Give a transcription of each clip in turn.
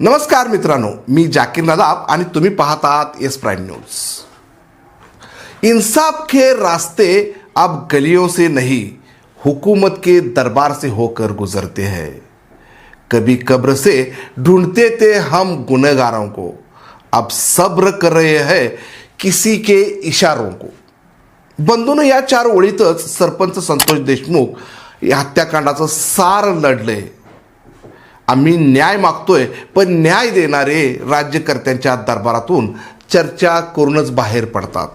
नमस्कार मित्रांनो मी जाकीर नदाब आणि तुम्ही पाहतात आहात एस प्राईम न्यूज इंसाफ के रास्ते अब गलियों से नहीं हुकूमत के दरबार से होकर गुजरते हैं। कभी कब्र से ढूंढते थे हम गुनहगारों को अब सब्र कर रहे हैं किसी के इशारों को। बंधून या चार ओळीतच सरपंच संतोष देशमुख या हत्याकांडाचं सार लढले आम्ही न्याय मागतोय पण न्याय देणारे राज्यकर्त्यांच्या दरबारातून चर्चा करूनच बाहेर पडतात.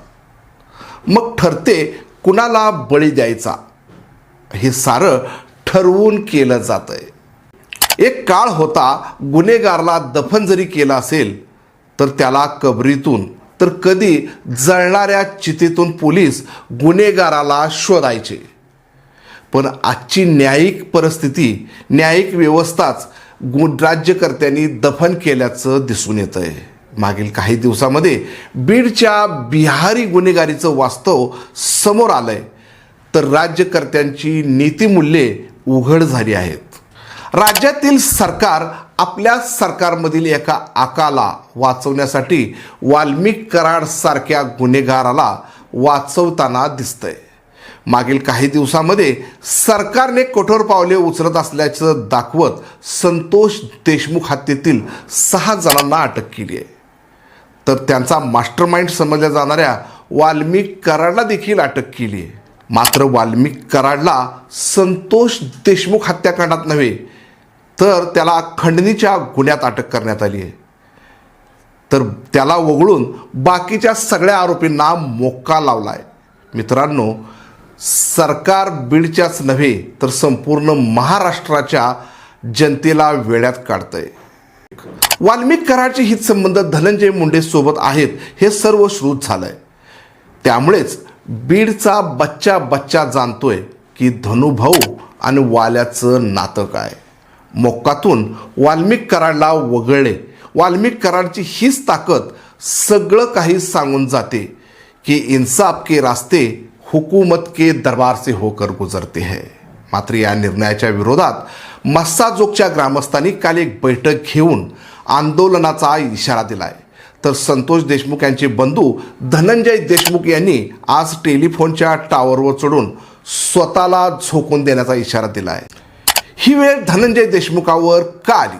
मग ठरते कुणाला बळी द्यायचा. हे सारं ठरवून केलं जातंय. एक काळ होता गुन्हेगारला दफन जरी केलं असेल तर त्याला कबरीतून तर कधी जळणाऱ्या चितेतून पोलीस गुन्हेगाराला शोधायचे. पण आजची न्यायिक परिस्थिती न्यायिक व्यवस्थाच गुण राज्यकर्त्यांनी दफन केल्याचं दिसून येतं आहे मागील काही दिवसामध्ये बीडच्या बिहारी गुन्हेगारीचं वास्तव समोर आलं आहे तर राज्यकर्त्यांची नीतिमूल्ये उघड झाली आहेत. राज्यातील सरकार आपल्या सरकारमधील एका आकाला वाचवण्यासाठी वाल्मिक कराड सारख्या गुन्हेगाराला वाचवताना दिसतंय. मागील काही दिवसामध्ये सरकारने कठोर पावले उचलत असल्याचं दाखवत संतोष देशमुख हत्येतील सहा जणांना अटक केली आहे. तर त्यांचा मास्टर माइंड समजल्या जाणाऱ्या वाल्मिक कराडला देखील अटक केली आहे. मात्र वाल्मिक कराडला संतोष देशमुख हत्याकांडात नव्हे तर त्याला खंडणीच्या गुन्ह्यात अटक करण्यात आली आहे. तर त्याला वगळून बाकीच्या सगळ्या आरोपींना मोक्का लावला आहे मित्रांनो सरकार बीडच्याच नव्हे तर संपूर्ण महाराष्ट्राच्या जनतेला वेळ्यात काढतंय. वाल्मिक कराडचे हितसंबंध धनंजय मुंडे सोबत आहेत हे सर्व श्रुत झालंय. त्यामुळेच बीडचा बच्चा बच्चा जाणतोय की धनुभाऊ आणि वाल्याचं नातं काय. मोक्कातून वाल्मिक कराडला वगळले. वाल्मिक कराडची हीच ताकद सगळं काही सांगून जाते की इन्साफ के रास्ते हुकूमत के दरबार से होकर गुजरते हैं। मात्र या निर्णयाच्या विरोधात मस्साजोगच्या ग्रामस्थांनी काल एक बैठक घेऊन आंदोलनाचा इशारा दिलाय. तर संतोष देशमुख यांचे बंधू धनंजय देशमुख यांनी आज टेलिफोनच्या टावरवर चढून स्वतःला झोकून देण्याचा इशारा दिला आहे ही वेळ धनंजय देशमुखावर का आली?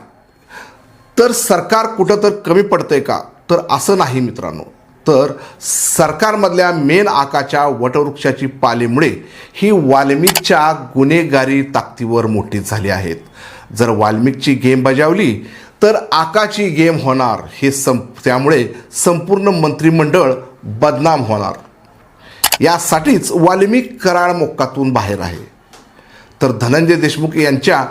तर सरकार कुठं तर कमी पडतंय का? तर असं नाही मित्रांनो. तर सरकारमधल्या मेन आकाच्या वटवृक्षाची पालीमुळे ही वाल्मिकच्या गुन्हेगारी ताकदीवर मोठी झाली आहेत. जर वाल्मिकची गेम बजावली तर आकाची गेम होणार. हे सं त्यामुळे संपूर्ण मंत्रिमंडळ बदनाम होणार. यासाठीच वाल्मिक कराळ मोक्कातून बाहेर आहे. तर धनंजय देशमुख यांच्या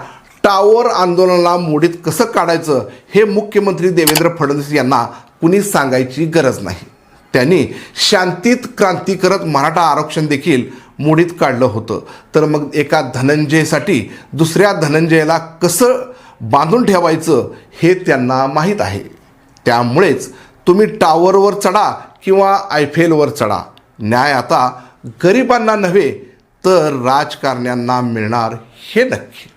टावर आंदोलनाला मोडीत कसं काढायचं हे मुख्यमंत्री देवेंद्र फडणवीस यांना कुणी सांगायची गरज नाही. त्यांनी शांतीत क्रांती करत मराठा आरक्षण देखील मोडीत काढलं होतं. तर मग एका धनंजयसाठी दुसऱ्या धनंजयला कसं बांधून ठेवायचं हे त्यांना माहीत आहे. त्यामुळेच तुम्ही टावरवर चढा किंवा आयफेलवर चढा. न्याय आता गरिबांना नव्हे तर राजकारण्यांना मिळणार हे नक्की.